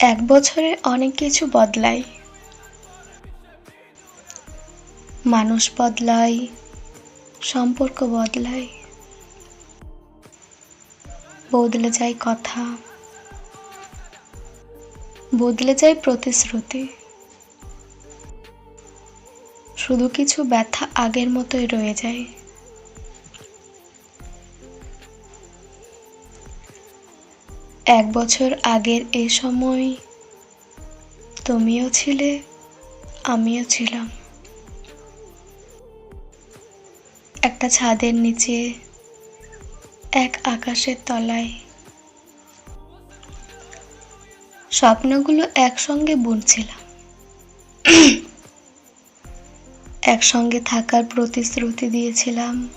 এক বছরে অনেক কিছু বদলায় মানুষ বদলায় সম্পর্ক বদলায় বদলে যায় কথা। বদলে যায় প্রতিশ্রুতি। শুধু কিছু ব্যথা আগের মতোই রয়ে যায়। এক বছর আগের এ সময় তুমিও ছিলে, আমিও ছিলাম। একটা ছাদের নিচে, এক আকাশের তলায়। স্বপ্নগুলো একসঙ্গে বুনছিলাম। একসঙ্গে থাকার প্রতিশ্রুতি দিয়েছিলাম।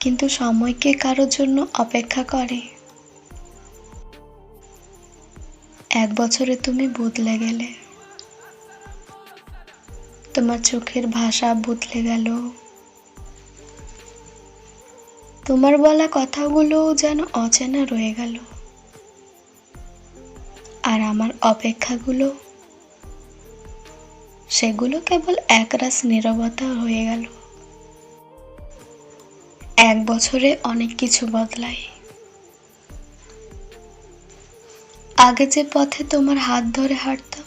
কিন্তু সময়কে কারোর জন্য অপেক্ষা করে। এক বছরে তুমি বদলে গেলে। তোমার চোখের ভাষা বদলে গেল। তোমার বলা কথাগুলো যেন অচেনা রয়ে গেল। আর আমার অপেক্ষাগুলো, সেগুলো কেবল একরাশ নীরবতা হয়ে গেল। এক বছরে অনেক কিছু বদলায় আগে যে পথে তোমার হাত ধরে হাঁটতাম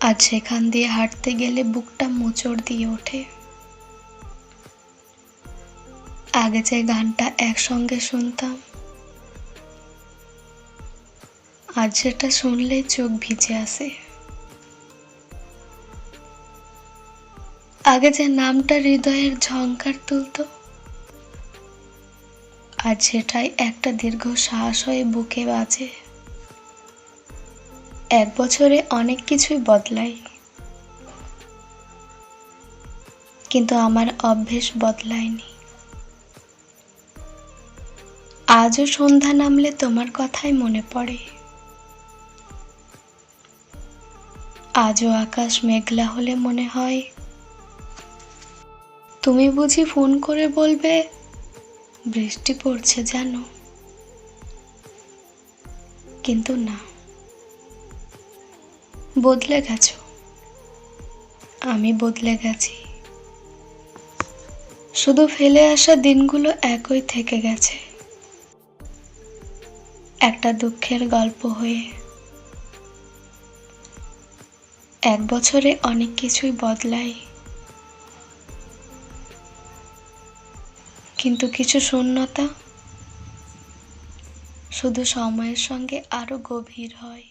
আজ সেখান দিয়ে হাঁটতে গেলে বুকটা মোচড় দিয়ে ওঠে। আগে যে গানটা একসঙ্গে শুনতাম, আজ সেটা শুনলেই চোখ ভিজে আসে। আগে যে নামটা হৃদয়ের ঝংকার তুলত আর সেটাই একটা দীর্ঘ শ্বাস হয়ে বুকে বাজে। এক বছরে অনেক কিছুই বদলায় কিন্তু আমার অভ্যেস বদলায়নি। আজও সন্ধ্যা নামলে তোমার কথাই মনে পড়ে। আজও আকাশ মেঘলা হলে মনে হয় তুমি বুঝি ফোন করে বলবে, বৃষ্টি পড়ছে জানো। কিন্তু না। বদলে গেছো। আমি বদলে গেছি। শুধু ফেলে আসা দিনগুলো একই থেকে গেছে। একটা দুঃখের গল্প হয়ে। এক বছরে অনেক কিছুই বদলায় কিন্তু কিছু শূন্যতা শুধু সময়ের সঙ্গে আরও গভীর হয়।